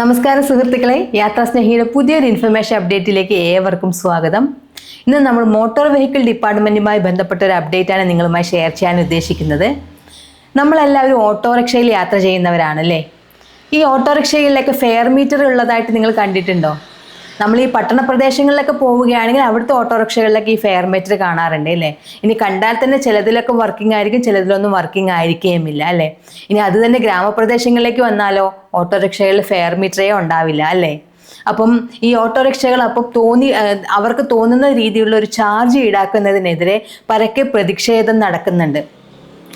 നമസ്കാരം സുഹൃത്തുക്കളെ യാത്രാസ്നേഹിയുടെ പുതിയൊരു ഇൻഫർമേഷൻ അപ്ഡേറ്റിലേക്ക് ഏവർക്കും സ്വാഗതം. ഇന്ന് നമ്മൾ മോട്ടോർ വെഹിക്കിൾ ഡിപ്പാർട്ട്മെന്റുമായി ബന്ധപ്പെട്ട ഒരു അപ്ഡേറ്റാണ് നിങ്ങളുമായി ഷെയർ ചെയ്യാൻ ഉദ്ദേശിക്കുന്നത്. നമ്മളെല്ലാവരും ഓട്ടോറിക്ഷയിൽ യാത്ര ചെയ്യുന്നവരാണല്ലേ? ഈ ഓട്ടോറിക്ഷയിലൊക്കെ ഫെയർ മീറ്റർ ഉള്ളതായിട്ട് നിങ്ങൾ കണ്ടിട്ടുണ്ടോ? നമ്മൾ ഈ പട്ടണ പ്രദേശങ്ങളിലൊക്കെ പോവുകയാണെങ്കിൽ അവിടുത്തെ ഓട്ടോറിക്ഷകളിലൊക്കെ ഈ ഫെയർ മീറ്റർ കാണാറുണ്ട് അല്ലേ? ഇനി കണ്ടാൽ തന്നെ ചിലതിലൊക്കെ വർക്കിംഗ് ആയിരിക്കും ചിലതിലൊന്നും വർക്കിംഗ് ആയിരിക്കുകയുമില്ല അല്ലേ? ഇനി അത് തന്നെ ഗ്രാമപ്രദേശങ്ങളിലേക്ക് വന്നാലോ ഓട്ടോറിക്ഷകളിൽ ഫെയർ മീറ്ററേ ഉണ്ടാവില്ല അല്ലേ? അപ്പം ഈ ഓട്ടോറിക്ഷകൾ അപ്പം തോന്നി അവർക്ക് തോന്നുന്ന രീതിയിലുള്ള ഒരു ചാർജ് ഈടാക്കുന്നതിനെതിരെ പരക്കെ പ്രതിഷേധം നടക്കുന്നുണ്ട്.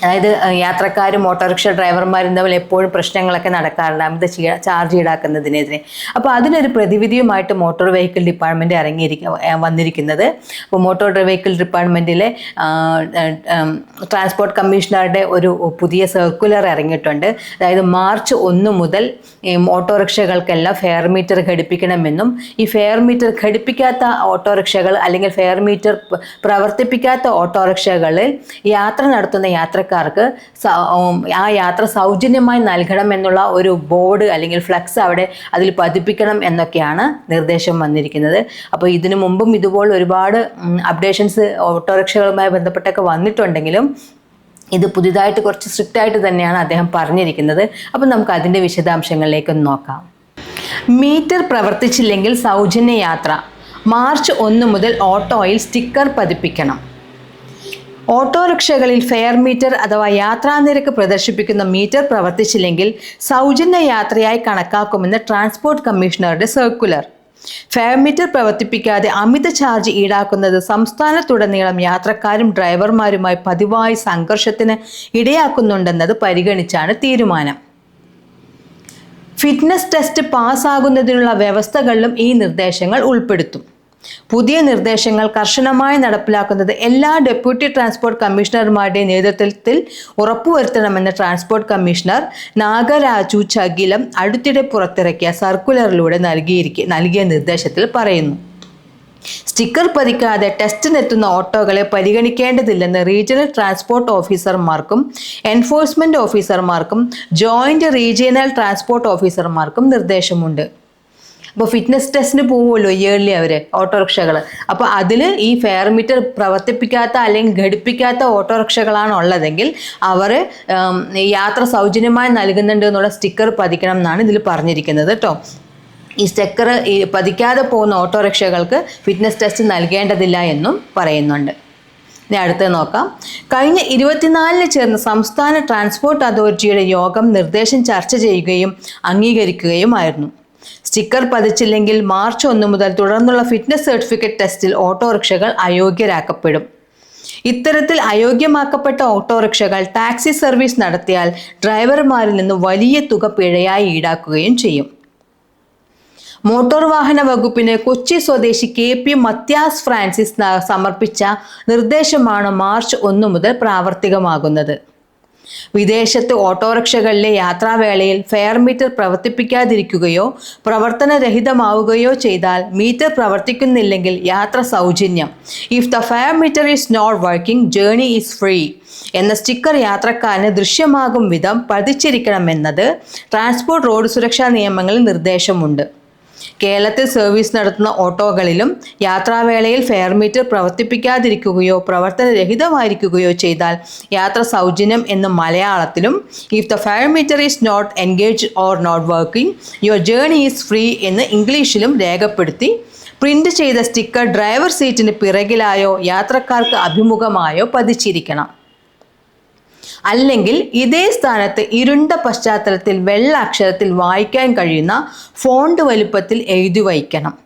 അതായത് യാത്രക്കാരും ഓട്ടോറിക്ഷ ഡ്രൈവർമാരും തമ്മിൽ എപ്പോഴും പ്രശ്നങ്ങളൊക്കെ നടക്കാറുണ്ട്. അമിത ചാർജ് ഈടാക്കുന്നതിനെതിരെ. അപ്പോൾ അതിനൊരു പ്രതിവിധിയുമായിട്ട് മോട്ടോർ വെഹിക്കിൾ ഡിപ്പാർട്ട്മെന്റ് ഇറങ്ങിയിരിക്ക വന്നിരിക്കുന്നത്. അപ്പോൾ മോട്ടോർ വെഹിക്കിൾ ഡിപ്പാർട്ട്മെന്റിലെ ട്രാൻസ്പോർട്ട് കമ്മീഷണറുടെ ഒരു പുതിയ സർക്കുലർ ഇറങ്ങിയിട്ടുണ്ട്. അതായത് മാർച്ച് ഒന്ന് മുതൽ ഓട്ടോറിക്ഷകൾക്കെല്ലാം ഫെയർ മീറ്റർ ഘടിപ്പിക്കണമെന്നും ഈ ഫെയർ മീറ്റർ ഘടിപ്പിക്കാത്ത ഓട്ടോറിക്ഷകൾ അല്ലെങ്കിൽ ഫെയർ മീറ്റർ പ്രവർത്തിപ്പിക്കാത്ത ഓട്ടോറിക്ഷകളിൽ യാത്ര നടത്തുന്ന യാത്രക്കാർക്ക് ആ യാത്ര സൗജന്യമായി നൽകണം എന്നുള്ള ഒരു ബോർഡ് അല്ലെങ്കിൽ ഫ്ലക്സ് അവിടെ അതിൽ പതിപ്പിക്കണം എന്നൊക്കെയാണ് നിർദ്ദേശം വന്നിരിക്കുന്നത്. അപ്പോൾ ഇതിനു മുമ്പും ഇതുപോലെ ഒരുപാട് അപ്ഡേഷൻസ് ഓട്ടോറിക്ഷകളുമായി ബന്ധപ്പെട്ടൊക്കെ വന്നിട്ടുണ്ടെങ്കിലും ഇത് പുതിയതായിട്ട് കുറച്ച് സ്ട്രിക്റ്റ് ആയിട്ട് തന്നെയാണ് അദ്ദേഹം പറഞ്ഞിരിക്കുന്നത്. അപ്പം നമുക്ക് അതിന്റെ വിശദാംശങ്ങളിലേക്കൊന്ന് നോക്കാം. മീറ്റർ പ്രവർത്തിച്ചില്ലെങ്കിൽ സൗജന്യ യാത്ര. മാർച്ച് ഒന്ന് മുതൽ ഓട്ടോയിൽ സ്റ്റിക്കർ പതിപ്പിക്കണം. ഓട്ടോറിക്ഷകളിൽ ഫെയർ മീറ്റർ അഥവാ യാത്രാനിരക്ക് പ്രദർശിപ്പിക്കുന്ന മീറ്റർ പ്രവർത്തിച്ചില്ലെങ്കിൽ സൗജന്യ യാത്രയായി കണക്കാക്കുമെന്ന് ട്രാൻസ്പോർട്ട് കമ്മീഷണറുടെ സർക്കുലർ. ഫെയർ മീറ്റർ പ്രവർത്തിപ്പിക്കാതെ അമിത ചാർജ് ഈടാക്കുന്നത് സംസ്ഥാനത്തുടനീളം യാത്രക്കാരും ഡ്രൈവർമാരുമായി പതിവായി സംഘർഷത്തിന് ഇടയാക്കുന്നുണ്ടെന്നത് പരിഗണിച്ചാണ് തീരുമാനം. ഫിറ്റ്നസ് ടെസ്റ്റ് പാസ്സാകുന്നതിനുള്ള വ്യവസ്ഥകളിലും ഈ നിർദ്ദേശങ്ങൾ ഉൾപ്പെടുത്തും. പുതിയ നിർദ്ദേശങ്ങൾ കർശനമായി നടപ്പിലാക്കുന്നത് എല്ലാ ഡെപ്യൂട്ടി ട്രാൻസ്പോർട്ട് കമ്മീഷണർമാരുടെ നേതൃത്വത്തിൽ ഉറപ്പുവരുത്തണമെന്ന് ട്രാൻസ്പോർട്ട് കമ്മീഷണർ നാഗരാജു ചകിലം അടുത്തിടെ പുറത്തിറക്കിയ സർക്കുലറിലൂടെ നൽകിയിരിക്കെ നൽകിയ നിർദ്ദേശത്തിൽ പറയുന്നു. സ്റ്റിക്കർ പതിക്കാതെ ടെസ്റ്റിനെത്തുന്ന ഓട്ടോകളെ പരിഗണിക്കേണ്ടതില്ലെന്ന് റീജിയണൽ ട്രാൻസ്പോർട്ട് ഓഫീസർമാർക്കും എൻഫോഴ്സ്മെന്റ് ഓഫീസർമാർക്കും ജോയിന്റ് റീജിയണൽ ട്രാൻസ്പോർട്ട് ഓഫീസർമാർക്കും നിർദ്ദേശമുണ്ട്. അപ്പോൾ ഫിറ്റ്നസ് ടെസ്റ്റിന് പോവുമല്ലോ ഇയർലി അവർ ഓട്ടോറിക്ഷകൾ അപ്പോൾ അതിൽ ഈ ഫെയർ മീറ്റർ പ്രവർത്തിപ്പിക്കാത്ത അല്ലെങ്കിൽ ഘടിപ്പിക്കാത്ത ഓട്ടോറിക്ഷകളാണ് ഉള്ളതെങ്കിൽ അവർ യാത്ര സൗജന്യമായി നൽകുന്നുണ്ട് എന്നുള്ള സ്റ്റിക്കർ പതിക്കണം എന്നാണ് ഇതിൽ പറഞ്ഞിരിക്കുന്നത് കേട്ടോ ഈ സ്റ്റിക്കർ പതിക്കാതെ പോകുന്ന ഓട്ടോറിക്ഷകൾക്ക് ഫിറ്റ്നസ് ടെസ്റ്റ് നൽകേണ്ടതില്ല എന്നും പറയുന്നുണ്ട്. ഇനി അടുത്ത് നോക്കാം. കഴിഞ്ഞ ഇരുപത്തിനാലിന് ചേർന്ന സംസ്ഥാന ട്രാൻസ്പോർട്ട് അതോറിറ്റിയുടെ യോഗം നിർദ്ദേശം ചർച്ച ചെയ്യുകയും അംഗീകരിക്കുകയുമായിരുന്നു സ്റ്റിക്കർ പതിച്ചില്ലെങ്കിൽ മാർച്ച് ഒന്ന് മുതൽ തുടർന്നുള്ള ഫിറ്റ്നസ് സർട്ടിഫിക്കറ്റ് ടെസ്റ്റിൽ ഓട്ടോറിക്ഷകൾ അയോഗ്യരാക്കപ്പെടും. ഇത്തരത്തിൽ അയോഗ്യമാക്കപ്പെട്ട ഓട്ടോറിക്ഷകൾ ടാക്സി സർവീസ് നടത്തിയാൽ ഡ്രൈവർമാരിൽ നിന്ന് വലിയ തുക പിഴയായി ഈടാക്കുകയും ചെയ്യും. മോട്ടോർ വാഹന വകുപ്പിന് കൊച്ചി സ്വദേശി കെ പി മത്യാസ് ഫ്രാൻസിസ് സമർപ്പിച്ച നിർദ്ദേശമാണ് മാർച്ച് ഒന്ന് മുതൽ പ്രാവർത്തികമാകുന്നത്. വിദേശത്ത് ഓട്ടോറിക്ഷകളിലെ യാത്രാവേളയിൽ ഫെയർ മീറ്റർ പ്രവർത്തിപ്പിക്കാതിരിക്കുകയോ പ്രവർത്തനരഹിതമാവുകയോ ചെയ്താൽ മീറ്റർ പ്രവർത്തിക്കുന്നില്ലെങ്കിൽ യാത്ര സൗജന്യം. If the fare meter is not working journey is free എന്ന സ്റ്റിക്കർ യാത്രക്കാരന് ദൃശ്യമാകും വിധം പതിച്ചിരിക്കണമെന്നത് ട്രാൻസ്പോർട്ട് റോഡ് സുരക്ഷാ നിയമങ്ങളിൽ നിർദ്ദേശമുണ്ട്. കേരളത്തിൽ സർവീസ് നടത്തുന്ന ഓട്ടോകളിലും യാത്രാവേളയിൽ ഫെയർ മീറ്റർ പ്രവർത്തിപ്പിക്കാതിരിക്കുകയോ പ്രവർത്തനരഹിതമായിരിക്കുകയോ ചെയ്താൽ യാത്ര സൗജന്യം എന്ന് മലയാളത്തിലും if the fare meter is not engage or not working your journey is free എന്ന് ഇംഗ്ലീഷിലും രേഖപ്പെടുത്തി. പ്രിന്റ് ചെയ്ത സ്റ്റിക്കർ ഡ്രൈവർ സീറ്റിന് പിറകിലായോ യാത്രക്കാർക്ക് അഭിമുഖമായോ പതിച്ചിരിക്കണം. അല്ലെങ്കിൽ ഇതേ സ്ഥാനത്ത് ഇരുണ്ട പശ്ചാത്തലത്തിൽ വെള്ള അക്ഷരത്തിൽ വായിക്കാൻ കഴിയുന്ന ഫോണ്ട് വലുപ്പത്തിൽ എഴുതി വയ്ക്കണം.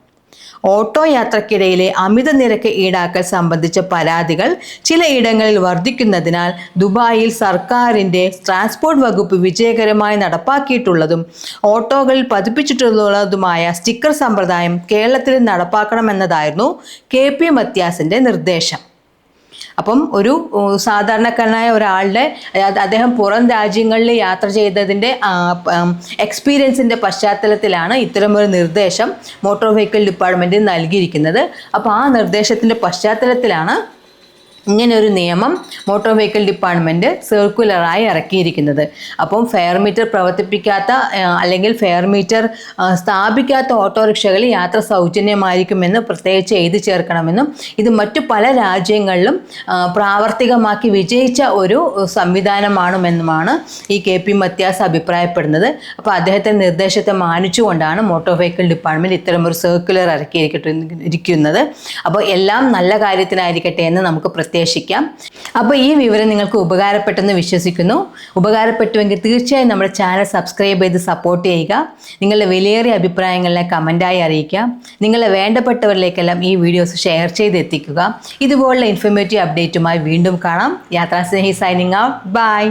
ഓട്ടോ യാത്രക്കിടയിലെ അമിത നിരക്ക് ഈടാക്കൽ സംബന്ധിച്ച പരാതികൾ ചിലയിടങ്ങളിൽ വർദ്ധിക്കുന്നതിനാൽ ദുബായിൽ സർക്കാരിന്റെ ട്രാൻസ്പോർട്ട് വകുപ്പ് വിജയകരമായി നടപ്പാക്കിയിട്ടുള്ളതും ഓട്ടോകളിൽ പതിപ്പിച്ചിട്ടുള്ളതുമായ സ്റ്റിക്കർ സമ്പ്രദായം കേരളത്തിൽ നടപ്പാക്കണമെന്നതായിരുന്നു കെ പി മത്യാസിന്റെ നിർദ്ദേശം. അപ്പം ഒരു സാധാരണക്കാരനായ ഒരാളുടെ അദ്ദേഹം പുറം രാജ്യങ്ങളിൽ യാത്ര ചെയ്തതിന്റെ എക്സ്പീരിയൻസിന്റെ പശ്ചാത്തലത്തിലാണ് ഇത്തരമൊരു നിർദ്ദേശം മോട്ടോർ വെഹിക്കിൾ ഡിപ്പാർട്ട്മെന്റ് നൽകിയിരിക്കുന്നത്. അപ്പോൾ ആ നിർദ്ദേശത്തിന്റെ പശ്ചാത്തലത്തിലാണ് ഇങ്ങനെ ഒരു നിയമം മോട്ടോർ വെഹിക്കിൾ ഡിപ്പാർട്ട്മെന്റ് സർക്കുലറായി ഇറക്കിയിരിക്കുന്നത്. അപ്പം ഫെയർ മീറ്റർ പ്രവർത്തിപ്പിക്കാത്ത അല്ലെങ്കിൽ ഫെയർ മീറ്റർ സ്ഥാപിക്കാത്ത ഓട്ടോറിക്ഷകൾ യാത്ര സൗജന്യമായിരിക്കുമെന്ന് പ്രത്യേകിച്ച് എഴുതി ചേർക്കണമെന്നും ഇത് മറ്റു പല രാജ്യങ്ങളിലും പ്രാവർത്തികമാക്കി വിജയിച്ച ഒരു സംവിധാനമാണെന്നുമാണ് ഈ കെ പി മത്യാസ് അഭിപ്രായപ്പെടുന്നത്. അപ്പോൾ അദ്ദേഹത്തിന്റെ നിർദ്ദേശത്തെ മാനിച്ചുകൊണ്ടാണ് മോട്ടോർ വെഹിക്കിൾ ഡിപ്പാർട്ട്മെന്റ് ഇത്തരമൊരു സർക്കുലർ ഇറക്കിയിരിക്കട്ടെ ഇരിക്കുന്നത് അപ്പോൾ എല്ലാം നല്ല കാര്യത്തിനായിരിക്കട്ടെ എന്ന് നമുക്ക് പ്രത്യാശിക്കാം അപ്പോൾ ഈ വിവരം നിങ്ങൾക്ക് ഉപകാരപ്പെട്ടെന്ന് വിശ്വസിക്കുന്നു. ഉപകാരപ്പെട്ടുവെങ്കിൽ തീർച്ചയായും നമ്മുടെ ചാനൽ സബ്സ്ക്രൈബ് ചെയ്ത് സപ്പോർട്ട് ചെയ്യുക. നിങ്ങളുടെ വിലയേറിയ അഭിപ്രായങ്ങളെ കമന്റായി അറിയിക്കുക നിങ്ങളെ വേണ്ടപ്പെട്ടവരിലേക്കെല്ലാം ഈ വീഡിയോസ് ഷെയർ ചെയ്ത് എത്തിക്കുക. ഇതുപോലുള്ള ഇൻഫർമേറ്റീവ് അപ്ഡേറ്റുമായി വീണ്ടും കാണാം. യാത്രാ സ്നേഹി സൈനിങ് ഔട്ട്. ബൈ.